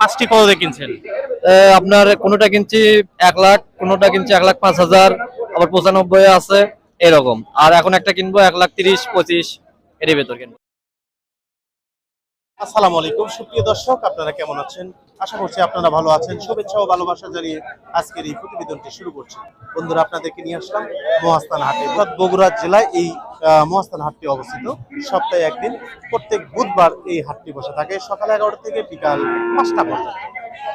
পাঁচটি কত দিয়ে কিনছেন আপনার কোনোটা কিনছি এক লাখ কোনোটা কিনছি এক লাখ পাঁচ হাজার আবার পঁচানব্বই আছে এরকম। আর এখন একটা কিনবো এক লাখ তিরিশ পঁচিশ এর ভেতর কিনবো। আসসালামু আলাইকুম। সুপ্রিয় দর্শক আপনারা কেমন আছেন? আশা করছি আপনারা ভালো আছেন। শুভেচ্ছা ও ভালোবাসা জানিয়ে আজকের এই প্রতিবেদনটি শুরু করছি। বন্ধুরা আপনাদেরকে নিয়ে আসলাম মহাস্থান হাটে অর্থাৎ বগুড়া জেলায় এই মহাস্থান হাটটি অবস্থিত। সপ্তাহে একদিন, প্রত্যেক বুধবার এই হাটটি বসে থাকে। সকাল এগারোটা থেকে বিকাল পাঁচটা পর্যন্ত।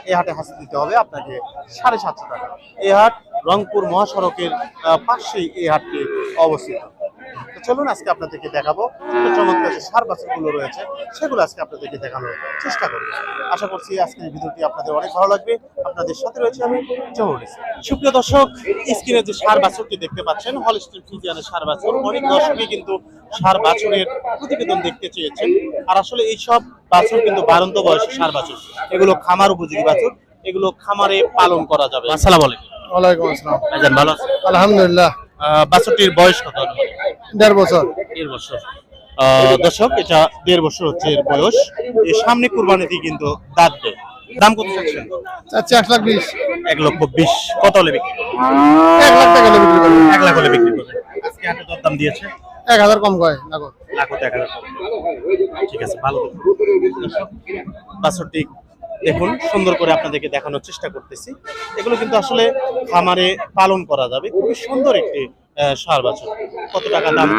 এই হাটে হাসি দিতে হবে আপনাকে সাড়ে সাতশো টাকা। এই হাট রংপুর মহাসড়কের পাশেই এই হাটটি অবস্থিত। চলুন আজকে আপনাদেরকে দেখাবো চমৎকার যে সার বাছুরগুলো রয়েছে সেগুলো আজকে আপনাদেরকে দেখানোর চেষ্টা করব। আশা করছি আজকের ভিডিওটি আপনাদের অনেক ভালো লাগবে। আপনাদের সাথে রয়েছে আমি জহুর ইসলাম। সুপ্রিয় দর্শক স্ক্রিনে যে সার বাছুরটি দেখতে পাচ্ছেন হল স্ট্রিট ফিজিয়ানের সার বাছুর। অনেক দর্শকই কিন্তু সার বাছুরের প্রতিবেদন দেখতে চেয়েছেন। আর আসলে এই সব বাছুর কিন্তু বারন্ত বয়সী সার বাছুর। এগুলো খামার উপযোগী বাছুর। এগুলো খামারে পালন করা যাবে। আসসালামু আলাইকুম। ওয়ালাইকুম আসসালাম। ভালো আছেন? আলহামদুলিল্লাহ। বাছুরটির বয়স কত? দেড় বছর। দেড় বছর। দর্শক এটা দেড় বছর হচ্ছে এর বয়স। এই সামনে কুরবানিতে কিন্তু দাঁত দেয়। দাম কত চাচ্ছেন? চাচ্ছি এক লাখ বিশ। এক লক্ষ বিশ। কত হলে বিক্রি করবেন? এক লাখ টাকা হলে বিক্রি করব এক লাখ হলে বিক্রি করবেন। আজকে হাটে দর দাম দিয়েছে? এক হাজার কম কয় লাগো লাখ এক হাজার ঠিক আছে ভালো বাছরটি দেখুন সুন্দর করে আপনাদেরকে দেখানোর চেষ্টা করতেছি। এগুলো কিন্তু আসলে খামারে পালন করা যাবে। খুবই সুন্দর একটি ষাঁড় বাছুর। কত টাকা দাম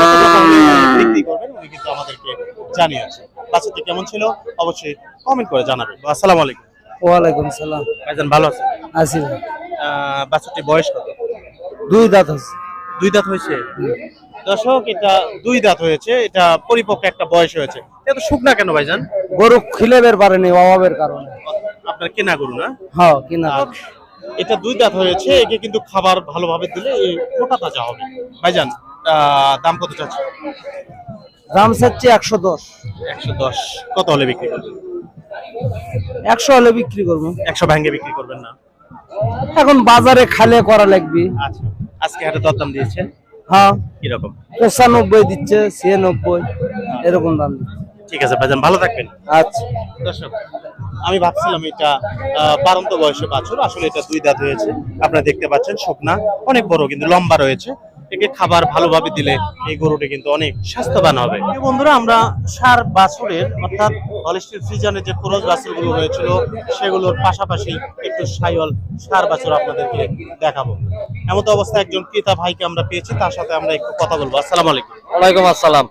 কত টাকা বিক্রি করবেন উনি কিন্তু আমাদেরকে জানিয়েছে বাছুরটি কেমন ছিল? অবশ্যই কমেন্ট করে জানাবেন। আসসালামু আলাইকুম। ওয়ালাইকুম সালাম। ভাইজান ভালো আছেন? আছি বাছুরটির বয়স কত? দুই দাঁত আছে দুই দাঁত হয়েছে? দর্শক এটা দুই দাঁত হয়েছে। এটা পরিপক্ক একটা বয়স হয়েছে। এত শুকনা কেন ভাইজান? গরু খিলে বের পারেনি অভাবের কারণে। আপনার কেনা গরু না? হ্যাঁ কিনা এটা দুই দাঁত হয়েছে একে কিন্তু খাবার ভালোভাবে দিলে মোটা তাজা হবে। ভাইজান দাম কত চাচ্ছে দাম চাচ্ছি একশো দশ। একশো দশ। কত হলে বিক্রি করবেন? একশো হলে বিক্রি করব। একশো ভেঙে বিক্রি করবেন না? এখন বাজারে খালে করা লাগবে। আচ্ছা। আজকে হাটে দরদাম দিয়েছে হ্যাঁ। কীরকম? পঁচানব্বই দিচ্ছে ছিয়ানব্বই এরকম দাম ঠিক আছে ভাইজান ভালো থাকবেন। আচ্ছা। দর্শক আমি ভাবছিলাম এটা আহ, বারন্ত বয়সে বাছুর আসলে এটা দুই দাঁত হয়েছে। আপনারা দেখতে পাচ্ছেন স্বপ্না অনেক বড় কিন্তু লম্বা রয়েছে। একে খাবার ভালোভাবে দিলে এই গরুটি কিন্তু অনেক স্বাস্থ্যবান হবে। বন্ধুরা আমরা সার বাছুরের অর্থাৎ হলিস্টির ফ্রিজানের যে পুরোজ বাছুরগুলো হয়েছিল সেগুলোর পাশাপাশি একটু সাইওয়াল সার বাছুর আপনাদেরকে দেখাবো। এমত অবস্থায় একজন ক্রেতা ভাইকে আমরা পেয়েছি তার সাথে আমরা একটু কথা বলব। আসসালাম আলাইকুম। ওয়ালাইকুম আসসালাম।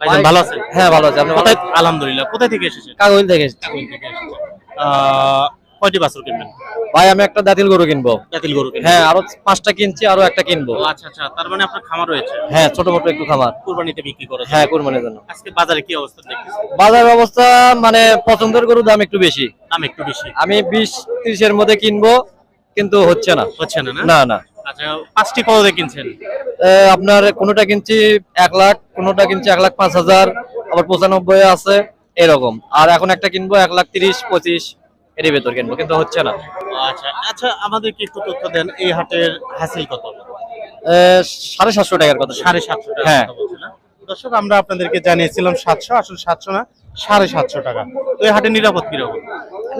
ভাইজান ভালো আছেন? হ্যাঁ ভালো আছে। আপনি কোথায় আলহামদুলিল্লাহ। কোথায় থেকে এসেছেন? কাগজ থেকে এসেছি। কোন থেকে এসেছেন? আহ, কয়টি বাছুর কিনবেন? ভাই আমি একটা দাঁতিল গরু কিনবো। গরু হ্যাঁ আরও পাঁচটা কিনছি আরও একটা কিনবো। আচ্ছা আচ্ছা। তার মানে আপনার খামার রয়েছে? হ্যাঁ ছোট মোটো একটু খামার। কুরবানিতে বিক্রি করে হ্যাঁ কুরবানির জন্য। আজকে বাজারে কি অবস্থা দেখতেছেন? বাজার অবস্থা মানে পছন্দের গরুর দাম একটু বেশি। দাম একটু বেশি। আমি বিশ ত্রিশের মধ্যে কিনবো কিন্তু হচ্ছে না। হচ্ছে না না? না আচ্ছা পাঁচটি কত দিয়ে কিনছেন আপনার কোনোটা কিনছি এক লাখ কোনটা কিনছি এক লাখ পাঁচ হাজার আবার পঁচানব্বই আছে। এরকম। আর এখন একটা কিনবো এক লাখ তিরিশ পঁচিশ এর ভেতর কিনবো কিন্তু হচ্ছে না। আচ্ছা আচ্ছা আমাদেরকে একটু তথ্য দেন এই হাটের হাসিল কত? সাড়ে সাতশো টাকার কথা সাড়ে সাতশো টাকা হ্যাঁ। কথা বলছে না? দর্শক আমরা আপনাদেরকে জানিয়েছিলাম সাতশো আসলে সাতশো না সাড়ে সাতশো টাকা। তো এই হাটের নিরাপদ কীরকম?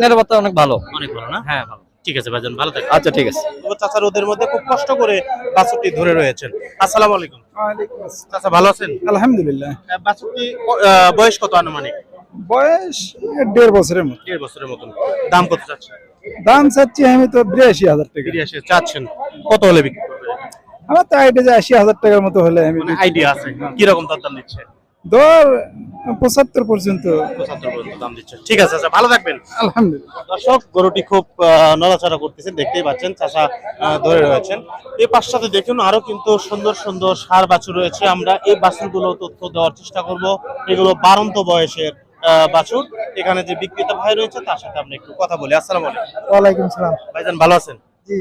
নিরাপত্তা অনেক ভালো। অনেক ভালো না? হ্যাঁ ভালো। ঠিক আছে ভাইজান ভালো থাকবেন। আচ্ছা ঠিক আছে। চাচা রোদের মধ্যে খুব কষ্ট করে বাছুরটি ধরে রয়েছেন। আসসালামু আলাইকুম। চাচা ভালো আছেন? আলহামদুলিল্লাহ। বাছুরটি আহ, বয়স কত আনুমানিক? বয়স দেড় বছরের মতো। দেড় বছরের মতন। দাম কত চাচ্ছেন? দাম চাচ্ছি আমি তো বিরাশি হাজার টাকা। বিরিয়াশি চাচ্ছেন। কত হলে বিক্রি করবেন? আমার তো আইডিয়া যে আশি হাজার টাকার মতো হলে আমি মানে আইডিয়া আছে। কীরকম তার দাম দিচ্ছে? দর পঁচাত্তর পর্যন্ত। পঁচাত্তর পর্যন্ত দাম দিচ্ছে। ঠিক আছে আচ্ছা ভালো থাকবেন। আলহামদুলিল্লাহ। দর্শক গরুটি খুব নড়াচড়া করতেছেন দেখতেই পাচ্ছেন চাষা ধরে রয়েছেন। এই পাশটাতে দেখুন আরও কিন্তু সুন্দর সুন্দর সার বাছুর রয়েছে। আমরা এই বাছুরগুলো তথ্য দেওয়ার চেষ্টা করব। এগুলো বারন্ত বয়সের বাছুর এখানে যে বিক্রেতা ভাই রয়েছে তার সাথে আমরা একটু কথা বলি। আসসালামু আলাইকুম। ওয়ালাইকুম সালাম। ভাইজান ভালো আছেন? জি।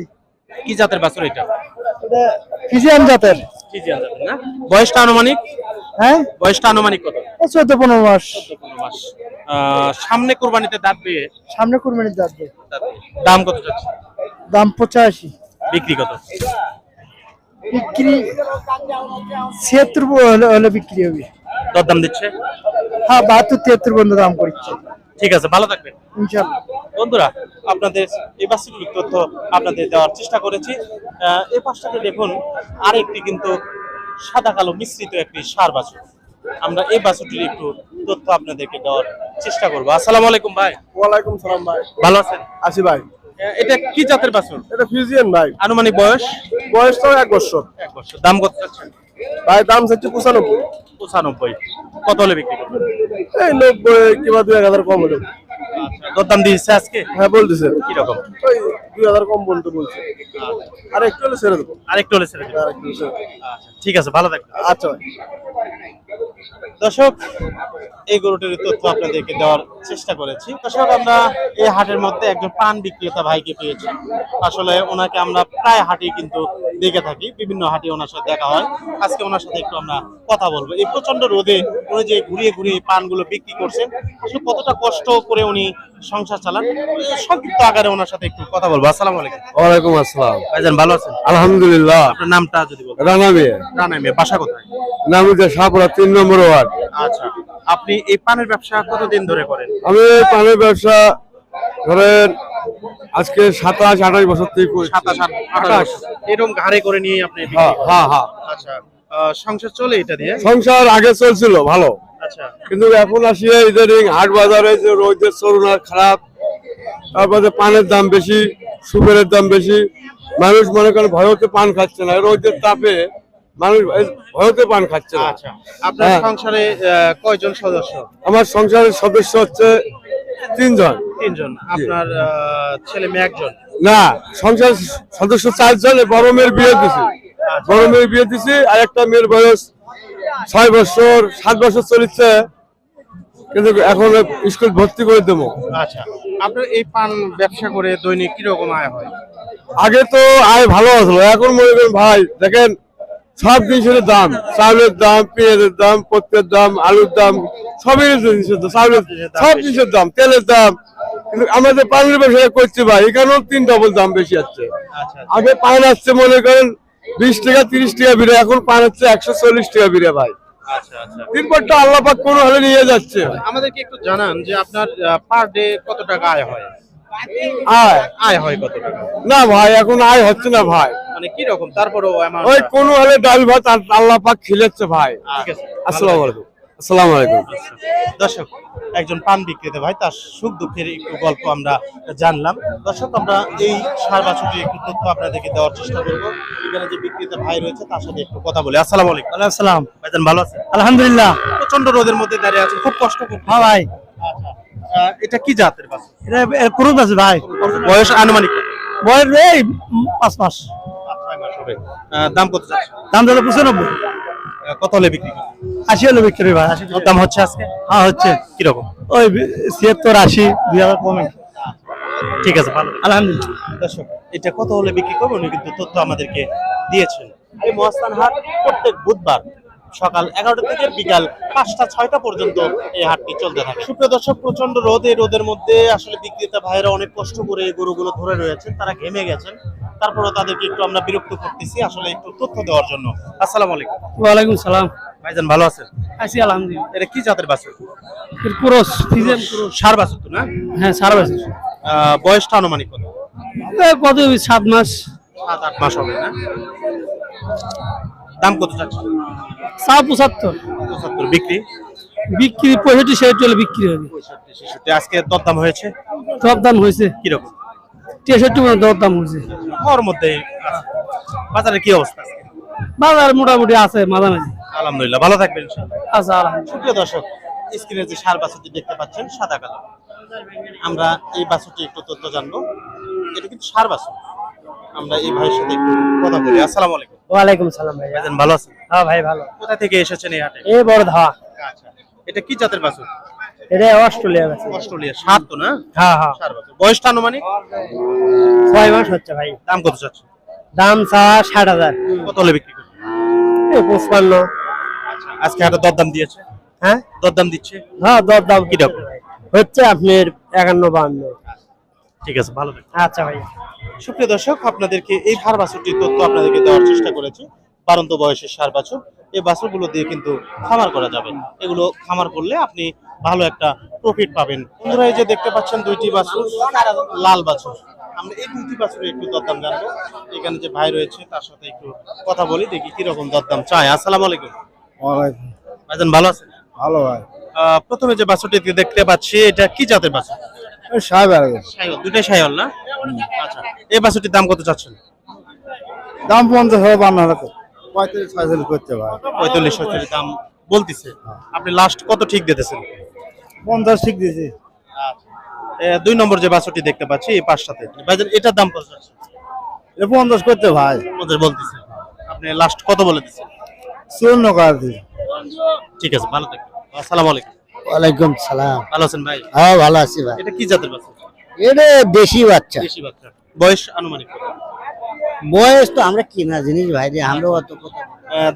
কি জাতের বাছুর এটা? এটা ফিজিয়ান জাতের। ফিজিয়ান জাতের না? বয়সটা আনুমানিক? হ্যাঁ? বয়সটা আনুমানিক কত? চোদ্দ পনেরো মাস। পনেরো মাস। সামনে কুরবানিতে দাঁত দিয়ে? সামনে কুরবানির যাবে দাম কত যাচ্ছে? দাম পঁচাশি। বিক্রি কত? বিক্রি ছিয়াত্তর হলে হলে বিক্রি হবে। দরদাম দিচ্ছে? হ্যাঁ বাহাত্তর তিয়াত্তর পর্যন্ত দাম করছে। ঠিক আছে ভালো থাকবেন। বন্ধুরা আপনাদের এই বাছুরটির তথ্য আপনাদের দেওয়ার চেষ্টা করেছি। আহ, এই পাশটাতে দেখুন আরেকটি কিন্তু সাদা কালো মিশ্রিত একটি সার বাছুর। আমরা এই বাছুরটির একটু তথ্য আপনাদেরকে দেওয়ার চেষ্টা করব। আসসালামু আলাইকুম ভাই। ওয়ালাইকুম সালাম ভাই। ভালো আছেন? আসি ভাই। এটা কি জাতের বাছুর? এটা ফিজিয়ান ভাই। আনুমানিক বয়স? বয়স তো এক বছর। এক বছর। দাম কত চাচ্ছেন? ভাই দাম চাচ্ছি পঁচানব্বই। পঁচানব্বই। কত হলে বিক্রি করবেন? এই নব্বই কিংবা দুই এক হাজার কম হলো দিয়েছে আজকে? হ্যাঁ বলতেছে। কীরকম? ওই দুই হাজার কম বলতে বলছে। আর একটু হলে ছেড়ে দেবো। আরেকটু হলে ছেড়ে আর একটু হলে ছেড়ে দেবো। আচ্ছা, ঠিক আছে ভালো থাকবেন। আচ্ছা ভাই। দর্শক এই গরুটির তথ্য আপনাদেরকে দেওয়ার চেষ্টা করেছি। দর্শক আমরা এই হাটের মধ্যে একজন পান বিক্রেতা ভাইকে পেয়েছি। আসলে ওনাকে আমরা প্রায় হাটে কিন্তু দেখে থাকি বিভিন্ন হাটে ওনার সাথে দেখা হয়। আজকে ওনার সাথে একটু আমরা কথা বলব। এই প্রচণ্ড রোদে উনি যে ঘুরিয়ে ঘুরিয়ে পানগুলো বিক্রি করছেন আসলে কতটা কষ্ট করে উনি সংসার চালান? সংক্ষিপ্ত আকারে ওনার সাথে একটু কথা বলব। আসসালাম আলাইকুম। ওয়ালাইকুম আসসালাম। ভাইজান ভালো আছেন? আলহামদুলিল্লাহ। আপনার নামটা যদি বলেন। রানা মেয়ে রানা মেয়ে বাসা কোথায়? নামিতে সাপুরা তিন নম্বর ওয়ার্ড আচ্ছা আপনি এই পানের ব্যবসা কতদিন ধরে করেন? আমি পানের ব্যবসা ধরেন আজকে সাতাশ আঠাশ বছর থেকে সাতাশ আঠাশ এরকম ঘাড়ে করে নিয়ে আপনি হ্যাঁ। হ্যাঁ হ্যাঁ। আচ্ছা সংসার চলে এটা দিয়ে? সংসার আগে চলছিল ভালো। আচ্ছা। কিন্তু এখন আসিয়ে ইদানিং হাট বাজারে যে রোদের চলনা খারাপ তারপরে পানের দাম বেশি সুগারের দাম বেশি মানুষ মনে করেন ভয়তে পান খাচ্ছে না। রোদের তাপে মানুষ ভয়তে পান খাচ্ছে না। আচ্ছা আপনার হ্যাঁ। সংসারে কয়জন সদস্য? আমার সংসারের সদস্য হচ্ছে তিনজন। তিনজন আপনার ছেলে মেয়ে একজন? না সংসার সদস্য চারজন বড় মেয়ের বিয়ে দিছি। বড় মেয়ের বিয়ে দিছি আর একটা মেয়ের বয়স ছয় বছর সাত বছর চলেছে। কিন্তু এখন স্কুল ভর্তি করে দেবো। আচ্ছা আপনার এই পান ব্যবসা করে দৈনিক কীরকম আয় হয়? আগে তো আয় ভালো আসলো এখন মনে করেন ভাই দেখেন সব জিনিসের দাম। চাউলের দাম পেঁয়াজের দাম পত্রের দাম আলুর দাম সবই জিনিসের দাম। চাউলের সব জিনিসের দাম তেলের দাম। কিন্তু আমাদের পানির ব্যবসা করছি ভাই এখানেও তিন ডবল দাম বেশি আছে আচ্ছা আগে পান আসছে মনে করেন বিশ টাকা তিরিশ টাকা বিড়ে এখন পান হচ্ছে একশো চল্লিশ টাকা বিড়ে ভাই। আচ্ছা আচ্ছা। তিন পরটা আল্লাহ পাক কোনো হলে নিয়ে যাচ্ছে। আমাদেরকে একটু জানান যে আপনার পার ডে কত টাকা আয় হয়? আয়। আয় হয় কত টাকা? না ভাই এখন আয় হচ্ছে না ভাই। মানে কি রকম? তারপরেও ওই টা- হলে ডাল ভাত আল্লাহ পাক খিলেচ্ছে ভাই। আসসালামু আলাইকুম। আসসালামু আলাইকুম। দর্শক একজন পান বিক্রেতা ভাই তার সুখ দুঃখের একটু গল্প আমরা জানলাম। দর্শক আমরা এই সার একটু তথ্য আপনাদেরকে দেওয়ার চেষ্টা করব। এখানে যে বিক্রেতা ভাই রয়েছে তার সাথে একটু কথা বলি। আসসালামু আলাইকুম। আসসালাম। ভাইজান ভালো আছেন? আলহামদুলিল্লাহ। প্রচণ্ড রোদের মধ্যে দাঁড়িয়ে আছে খুব কষ্ট করতে হ্যাঁ ভাই। আচ্ছা। এটা কি জাতের বাছুর? এটা ক্রুজ আছে ভাই? বয়স আনুমানিক বয়স এই পাঁচ মাস। দাম কত দাম ধরো পঁচানব্বই। কত হলে বিক্রি আশি হলো বিক্রি ভাই আশি দাম হচ্ছে আজকে? হ্যাঁ হচ্ছে। কীরকম? ওই ছিয়াত্তর আশি দুই হাজার কমে। ঠিক আছে ভালো। আলহামদুলিল্লাহ। দর্শক এটা কত হলে বিক্রি করব উনি কিন্তু তথ্য আমাদেরকে দিয়েছেন। এই মহাস্থান হাট প্রত্যেক বুধবার সকাল এগারোটা থেকে বিকাল পাঁচটা ছয়টা পর্যন্ত এই হাটটি চলতে থাকে। সুপ্রিয় দর্শক প্রচণ্ড রোদ এই রোদের মধ্যে আসলে বিক্রেতা ভাইয়েরা অনেক কষ্ট করে এই গরুগুলো ধরে রয়েছেন তারা ঘেমে গেছেন। তারপরে তাদেরকে একটু আমরা বিরক্ত করতেছি আসলে একটু তথ্য দেওয়ার জন্য। আসসালামু আলাইকুম। ওয়ালাইকুম সালাম। ভাইজান ভালো আছেন? আছি আলহামদুলিল্লাহ। এটা কি জাতের বাছুর? Kroos Friesian Kroos. সার বাছুর তো না? হ্যাঁ সারা বছর। বয়সটা আনুমানিক কত? কত সাত মাস। সাত আট মাস হবে না? দাম কত যাচ্ছে চা পঁচাত্তর। পঁচাত্তর বিক্রি? বিক্রি পঁয়ষট্টি ষাট হলে বিক্রি হবে। পঁয়ষট্টি আজকে দরদাম হয়েছে? দর দাম হয়েছে। কীরকম? তেষট্টি মতো দর দাম হয়েছে ওর মধ্যে বাজারে কি অবস্থা বাজার মোটামুটি আছে মাঝামাঝি। আলহামদুলিল্লাহ। ভালো থাকবেন। আচ্ছা আলহামদুলিল্লাহ। দর্শক স্ক্রিনে যে সার বাছুরটি দেখতে পাচ্ছেন সাদা কালো আমরা এই বাছুরটি একটু তথ্য জানব। এটা কিন্তু সার বাছুর। আমরা এই ভাইয়ের সাথে একটু কথা বলি। আসসালামু আলাইকুম। ওয়ালাইকুম সালাম ভাই ভাইজান ভালো আছেন? হ্যাঁ ভাই ভালো। কোথা থেকে এসেছেন এই হাটে? এই বড় ধাওয়া আচ্ছা। এটা কি জাতের বাছুর? এটা অস্ট্রেলিয়া অস্ট্রেলিয়া। সার তো না? হ্যাঁ হ্যাঁ। সার বাছুর। বয়সটা আনুমানিক? ছয় মাস হচ্ছে ভাই। দাম কত চাচ্ছে দাম চা ষাট হাজার। কত হলে বিক্রি করবে এই পঁচপান্ন। আজকে হাটে দরদাম দিয়েছে? হ্যাঁ? দরদাম দিচ্ছে? হ্যাঁ দর দাম কি রকম? হচ্ছে আপনার একান্ন বান্ন ঠিক আছে ভালো। আচ্ছা ভাই সুপ্রিয় দর্শক আপনাদেরকে এই সার বাছুরটির তথ্য আপনাদেরকে দেওয়ার চেষ্টা করেছি। বারন্ত বয়সের সার বাছুর। এই বাছুরগুলো দিয়ে কিন্তু খামার করা যাবে। এগুলো খামার করলে আপনি ভালো একটা প্রফিট পাবেন। বন্ধুরা এই যে দেখতে পাচ্ছেন দুইটি বাছুর লাল বাছুর। আমরা এই দুইটি বাছুরে একটু দরদাম জানব। এখানে যে ভাই রয়েছে তার সাথে একটু কথা বলি দেখি কীরকম দরদাম চাই আসসালামু আলাইকুম। ভাইজান ভালো আছেন? ভালো ভাই। আহ, প্রথমে যে বাছুরটি দেখতে পাচ্ছি এটা কি জাতের বাছুর? সাহেব সাইওয়াল দুটাই সাইওয়াল না? আচ্ছা এই বাছুরটির দাম কত চাচ্ছেন? দাম পঞ্চাশ হাজার বান্ন হাজার পঁয়ত্রিশ ছয়চল্লিশ করতে ভাই পঁয়তাল্লিশ ছয়চল্লিশ দাম বলতেছে। আপনি লাস্ট কত ঠিক দিতেছেন? পঞ্চাশ ঠিক দিয়েছি। এ, দুই নম্বর যে বাছুরটি দেখতে পাচ্ছি এই পাঁচটাতে ভাইজান এটার দাম কত চাচ্ছেন? পঞ্চাশ করতে ভাই। পঞ্চাশ বলতেছে। আপনি লাস্ট কত বলে দিচ্ছেন? চূর্ণ ঠিক আছে ভালো থাকবেন। আসসালামু আলাইকুম। ওয়ালাইকুম সালাম। ভালো আছেন ভাই? হ্যাঁ ভালো আছি ভাই। এটা কি জাতের বাছুর এটা দেশি বাচ্চা। দেশি বাচ্চা। বয়স আনুমানিক কত? বয়স তো আমরা কিনা জিনিস ভাই রে আমরা অত কত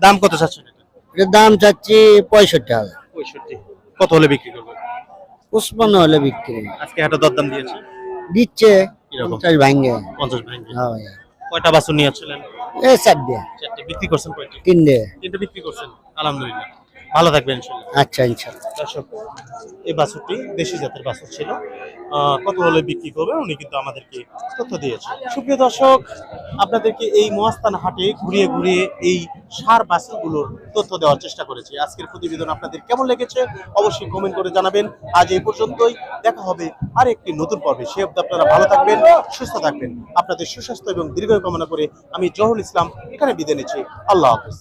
দাম কত চাচ্ছেন এটা? এটার দাম চাচ্ছি পঁয়ষট্টি হাজার। পঁয়ষট্টি। কত হলে বিক্রি করবেন পুষ্পান্ন হলে বিক্রি। আজকে হাটে দরদাম দিয়েছে? দিচ্ছে? পঞ্চাশ ভাঙ্গে পঞ্চাশ ভাঙ্গি হ্যাঁ ভাই। কয়টা বাছুর নিয়েছিলেন এ চারটে। চারটে। বিক্রি করছেন কয়টি? তিনটে। তিনটে বিক্রি করছেন। আলহামদুলিল্লাহ। ভালো থাকবেন আচ্ছা ইনশাল্লাহ দর্শক এই বাছুরটি দেশি জাতের বাছুর ছিল। কত হলে বিক্রি করবে উনি কিন্তু আমাদেরকে তথ্য দিয়েছে সুপ্রিয় দর্শক আপনাদেরকে এই মহাস্থান হাটে ঘুরিয়ে ঘুরিয়ে এই সার বাছুরগুলোর তথ্য দেওয়ার চেষ্টা করেছি। আজকের প্রতিবেদন আপনাদের কেমন লেগেছে অবশ্যই কমেন্ট করে জানাবেন। আজ এই পর্যন্তই দেখা হবে আর একটি নতুন পর্বে। সে অব্দি আপনারা ভালো থাকবেন সুস্থ থাকবেন। আপনাদের সুস্বাস্থ্য এবং দীর্ঘ কামনা করে আমি জহুল ইসলাম এখানে বিদায় নিচ্ছি। আল্লাহ হাফিজ।